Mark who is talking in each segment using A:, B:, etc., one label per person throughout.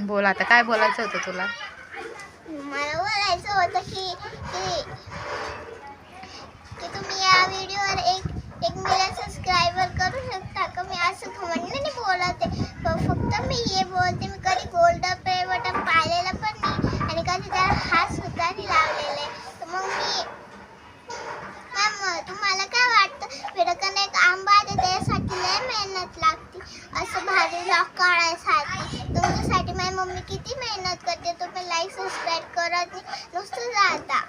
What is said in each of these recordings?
A: बोल आता काय बोलायचं होतं तुला?
B: मला बोलायचं होतं की की की तुम्ही या व्हिडिओवर एक एक मिलियन सबस्क्रायबर करू शकता का? मी असं म्हणणं नाही फक्त मी हे बोलते मी कधी गोल्ड पे बटन पाहिलेलं पण नाही आणि कधी त्याला हात सुद्धा नाही लावलेले तर मग मी मॅम तुम्हाला काय वाटतं फिरकन एक आंबा आहे तर त्यासाठी लय मेहनत लागते असं भारी लॉक काढायसाठी तुमच्यासाठी माझी मम्मी किती मेहनत करते तुम्ही लाईक सबस्क्राईब करत नाही नुसतं जाता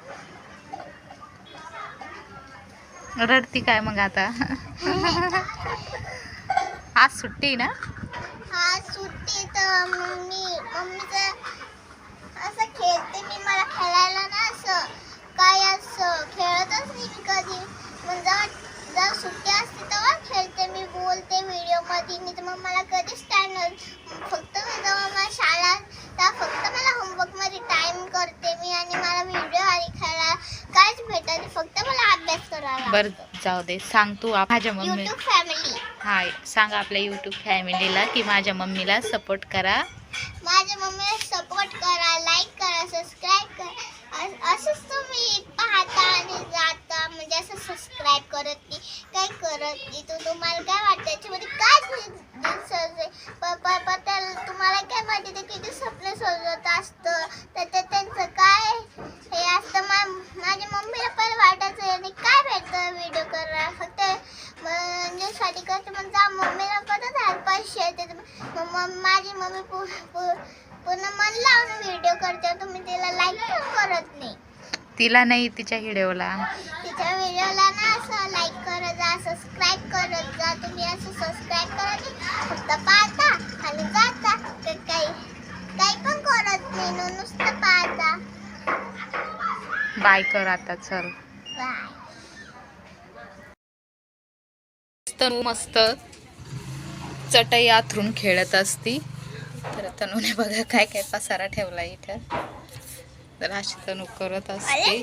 A: रडती काय मग आता? आज सुट्टी ना?
B: हा सुट्टी तर मम्मी मम्मीचं असं खेळते मी मला खेळायला ना असं. काय असं खेळतच नाही मी कधी. मग जेव्हा जेव्हा सुट्टी असते तेव्हा खेळते मी बोलते व्हिडिओमध्ये नाही तर मग मला कधीच टाईम फक्त मी जेव्हा मला शाळा तेव्हा फक्त मला होमवर्कमध्ये टाईम करते मी आणि मला व्हिडिओ आणि खेळायला काहीच भेटत नाही फक्त मला अभ्यास करायला
A: बर जाऊ दे. सांग तू आप- माझ्या मम्मी हाय सांग आपल्या युट्यूब फॅमिलीला की माझ्या मम्मीला सपोर्ट करा.
B: माझ्या मम्मीला सपोर्ट करा लाईक करा सबस्क्राईब करा. अस- असंच तुम्ही पाहता आणि जाता म्हणजे असं सबस्क्राईब करत नाही काही करत नाही तर तुम्हाला काय वाटतं याच्यामध्ये काय पप्पा त्याला तुम्हाला काय माहिती ते किती स्वप्न सोडत असतं तर ते त्यांचं काय हे असतं मा माझ्या मम्मीला पण वाटायचं आणि काय भेटतं व्हिडिओ करा फक्त म्हणजे करते मग जा मम्मीला पण झालं पैसे येते तर मग मग माझी मम्मी पु- पु- पुन्हा मन लावून व्हिडिओ करते. तुम्ही तिला लाईक पण करत नाही.
A: तिला नाही तिच्या व्हिडिओला
B: तिच्या व्हिडिओला ना असं लाईक करत जा सबस्क्राईब करत जा. तुम्ही असं सबस्क्राईब करत नाही. फक्त पाहता आणि जाता. काही काही पण करत नाही. नु- नुसतं पाहता.
A: बाय कर आता चल.
B: बाय
A: तनू मस्त. चटई आथरून खेळत असती. तर तनूने बघा काय काय पसारा ठेवला इथं. तर अशी तनू करत असते.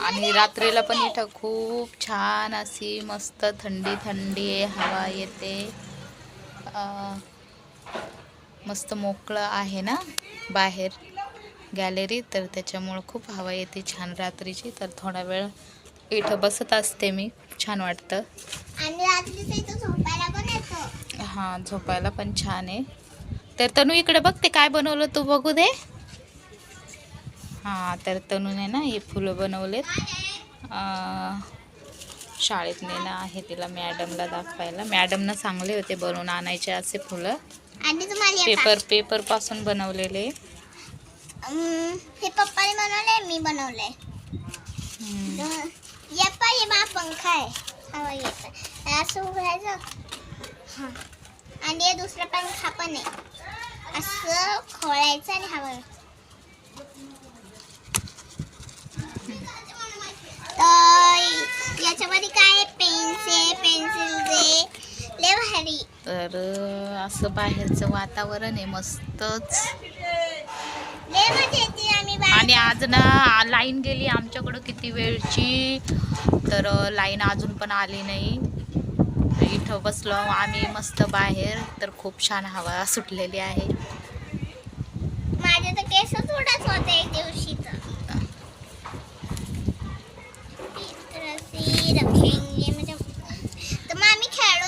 A: आणि रात्रीला पण इथं खूप छान अशी मस्त थंडी थंडी हवा येते. मस्त मोकळं आहे ना बाहेर गॅलरी. तर त्याच्यामुळं खूप हवा येते छान रात्रीची. तर थोडा वेळ इथं बसत असते मी. छान वाटतं. हां झोपायला पण छान आहे. तर तनू इकडे बघ ते काय बनवलं तू बघू दे. हां तर तनूने ना हे फुलं बनवलेत. शाळेत नेणं आहे तिला मॅडमला दाखवायला. मॅडमनं सांगले होते बनवून आणायचे असे फुलं.
B: आणि तुम्हाला
A: पेपर पेपरपासून बनवलेले.
B: हे पप्पाने बनवलंय मी बनवलंय.
A: हम्म.
B: ये ये मा पंखा आहे हवा येत असं उघडायचं हां. आणि हे दुसरा पंखा पण आहे. असं खोळायचं आणि हवा तर याच्यामध्ये काय आहे? पेन्सिल आहे लय भारी.
A: तर असं बाहेरचं वातावरण आहे मस्तच
B: लय मजा येते आम्ही बाहेर
A: आणि आज ना लाईन गेली आमच्याकडं किती वेळची. तर लाईन अजून पण आली नाही. इथं बसलो आम्ही मस्त बाहेर. तर खूप छान हवा सुटलेली आहे.
B: माझे तर केसच उडत होते एक दिवशी तर.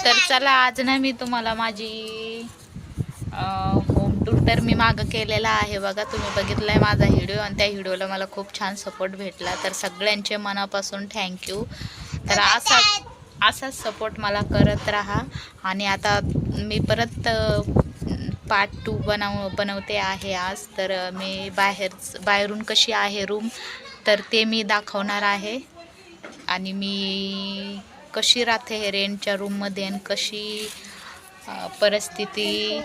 B: म्हणजे.
A: चला आज ना मी तुम्हाला माझी टूर तर मी मागं केलेला आहे बघा तुम्ही बघितलाय माझा व्हिडिओ आणि त्या व्हिडिओला मला खूप छान सपोर्ट भेटला. तर सगळ्यांचे मनापासून थँक्यू तर असा असाच सपोर्ट मला करत राहा. आणि आता मी परत पार्ट टू बनव बनवते आहे आज. तर मी बाहेर बाहेरून कशी आहे रूम तर ते मी दाखवणार आहे. आणि मी कशी राहते हे रेंटच्या रूममध्ये आणि कशी परिस्थिती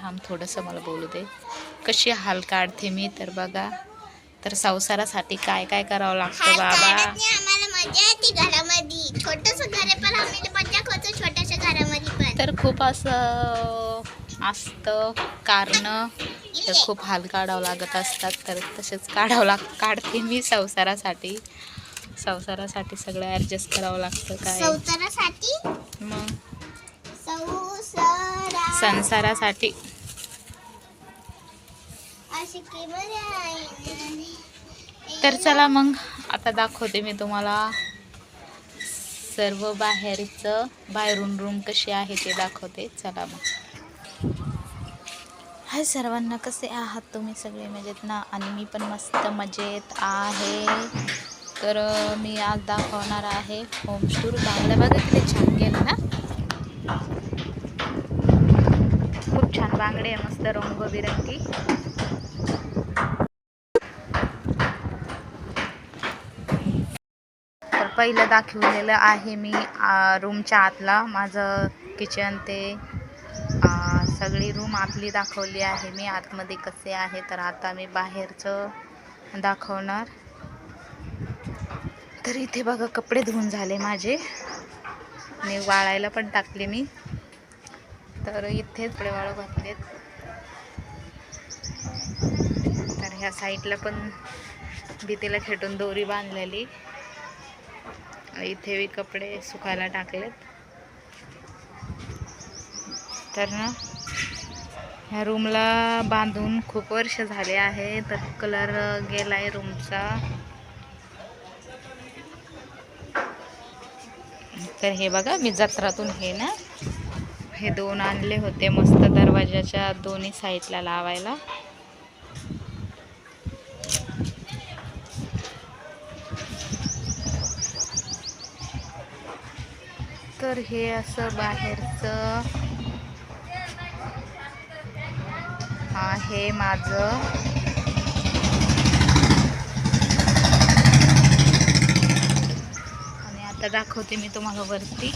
A: थांब थोडंसं मला बोलू दे. कशी हाल काढते मी? तर बघा तर संसारासाठी काय काय करावं लागतं बाबा? तर खूप असं असतं कारण तर खूप हाल काढावं लागत असतात. तर तसेच काढावं लाग काढते मी संसारासाठी. संसारासाठी सगळं ॲडजस्ट करावं लागतं काय?
B: संसारासाठी?
A: मग?
B: संसारा
A: संसारासाठी तर चला मग आता दाखवते मी तुम्हाला सर्व बाहेरचं बाहेरून रूम कशी आहे ते दाखवते. चला मग. हाय सर्वांना कसे आहात तुम्ही सगळे? मजेत ना? आणि मी पण मस्त मजेत आहे. तर मी आज दाखवणार आहे होम टूर बांगला बघा तिथे छान गेलं ना? खूप छान बांगडे आहे मस्त रंगबिरंगी. पहिलं दाखवलेलं आहे मी रूमच्या आतला. माझं किचन ते सगळी रूम आपली दाखवली आहे मी. आतमध्ये कसे आहे तर आता मी बाहेरचं दाखवणार. तर इथे बघा कपडे धुवून झाले माझे. आणि वाळायला पण टाकले मी. तर इथेच कपडे वाळू घातलेत. तर ह्या साईडला पण भीतीला खेटून दोरी बांधलेली. इथे मी कपडे सुकायला टाकलेत. तर ना ह्या रूमला बांधून खूप वर्ष झाले आहे तर कलर गेलाय रूमचा. तर हे बघा मी जत्रातून हे ना हे दोन आणले होते मस्त दरवाजाच्या दोन्ही साईडला लावायला. तर हे असं बाहेरचं. आहे माझं. आणि आता दाखवते मी तुम्हाला वरती.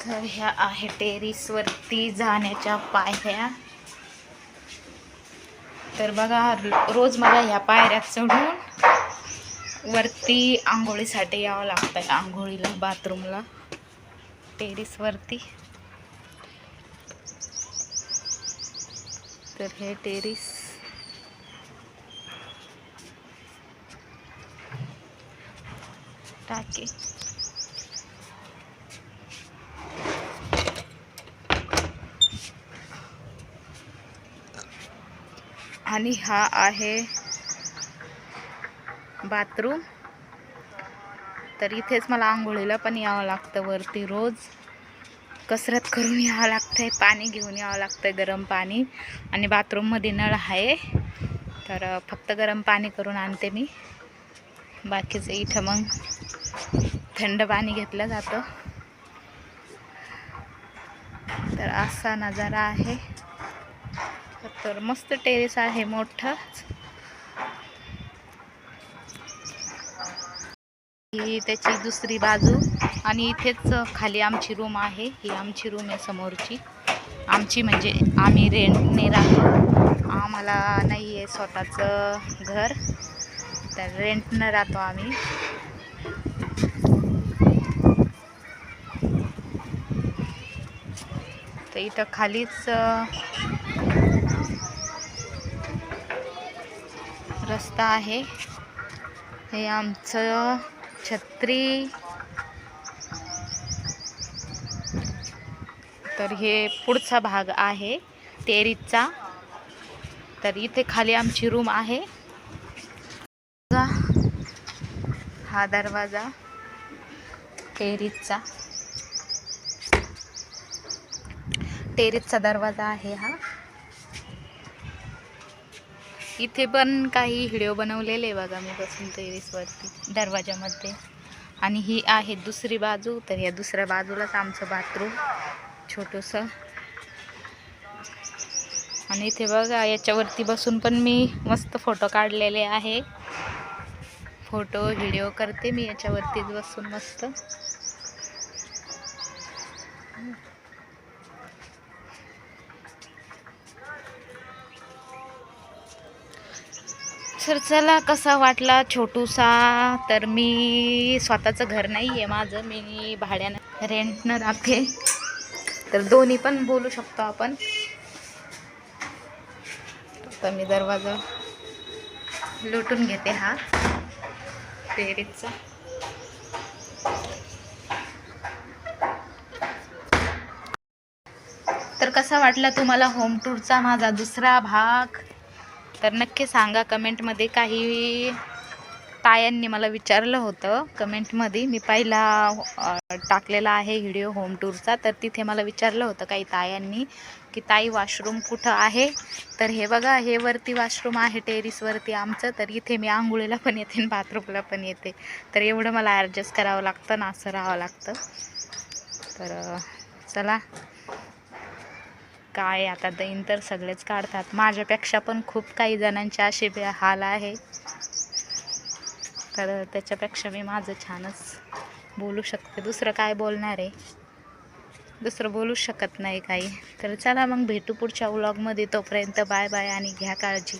A: तर ह्या आहे टेरिसवरती जाण्याच्या पायऱ्या. तर बघा रोज मला ह्या पायऱ्यात चढून वरती आंघोळीसाठी यावं लागतं आहे आंघोळीला बाथरूमला टेरिसवरती. तर हे टेरिस. टाके. आणि हा आहे बाथरूम. तर इथेच मला आंघोळीला पण यावं लागतं वरती रोज. कसरत करून यावं लागतंय पाणी घेऊन यावं लागतंय गरम पाणी. आणि बाथरूममध्ये नळ आहे. तर फक्त गरम पाणी करून आणते मी. बाकीचं इथं मग थंड पाणी घेतलं जातं. तर असा नजारा आहे. तर मस्त टेरेस आहे मोठं. ही त्याची दुसरी बाजू. आणि इथेच खाली आमची रूम आहे. ही आमची रूम आहे समोरची. आमची म्हणजे आम्ही रेंटने राहतो. आम्हाला नाही आहे स्वतःचं घर. तर रेंटनं राहतो आम्ही. तर इथं खालीच रस्ता आहे. हे आमचं छत्री. तर हे पुढचा भाग आहे तेरीचा. तर इथे खाली आमची रूम आहे. हा दरवाजा टेरीजचा टेरीजचा दरवाजा आहे हा. इथे पण काही व्हिडिओ बनवलेले बघा मी बसून टेरेसवरती दरवाजामध्ये. आणि ही आहे दुसरी बाजू तर या दुसऱ्या बाजूलाच आमचं बाथरूम छोटंसं. आणि इथे बघा याच्यावरती बसून पण मी मस्त फोटो काढलेले आहे. फोटो व्हिडिओ करते मी याच्यावरतीच बसून मस्त. चला कसा वाटला छोटूसा? तर मी स्वतःचं घर नाही आहे माझं मी भाड्यानं रेंटनं राहते. तर दोन्ही पण बोलू शकतो आपण. तर मी दरवाजा लुटून घेते हा टेरेसचा तर कसा वाटला तुम्हाला होम टूरचा माझा दुसरा भाग? तर नक्की सांगा कमेंटमध्ये काही तायांनी मला विचारलं होतं. कमेंटमध्ये मी पहिला टाकलेला आहे व्हिडिओ होम टूरचा. तर तिथे मला विचारलं होतं काही तायांनी की ताई वॉशरूम कुठं आहे? तर हे बघा हे वरती वॉशरूम आहे टेरिसवरती आमचं. तर इथे मी आंघोळीला पण येते आणि बाथरूमला पण येते. तर एवढं मला ॲडजस्ट करावं लागतं ना असं राहावं लागतं. तर चला. काय आता दैन तर सगळेच काढतात. माझ्यापेक्षा पण खूप काही जणांचे असे हाल आहे. तर त्याच्यापेक्षा मी माझं छानच बोलू शकते. दुसरं काय बोलणार आहे? दुसरं बोलू शकत नाही काही. तर चला मग भेटू पुढच्या व्लॉगमध्ये तोपर्यंत बाय बाय आणि घ्या काळजी.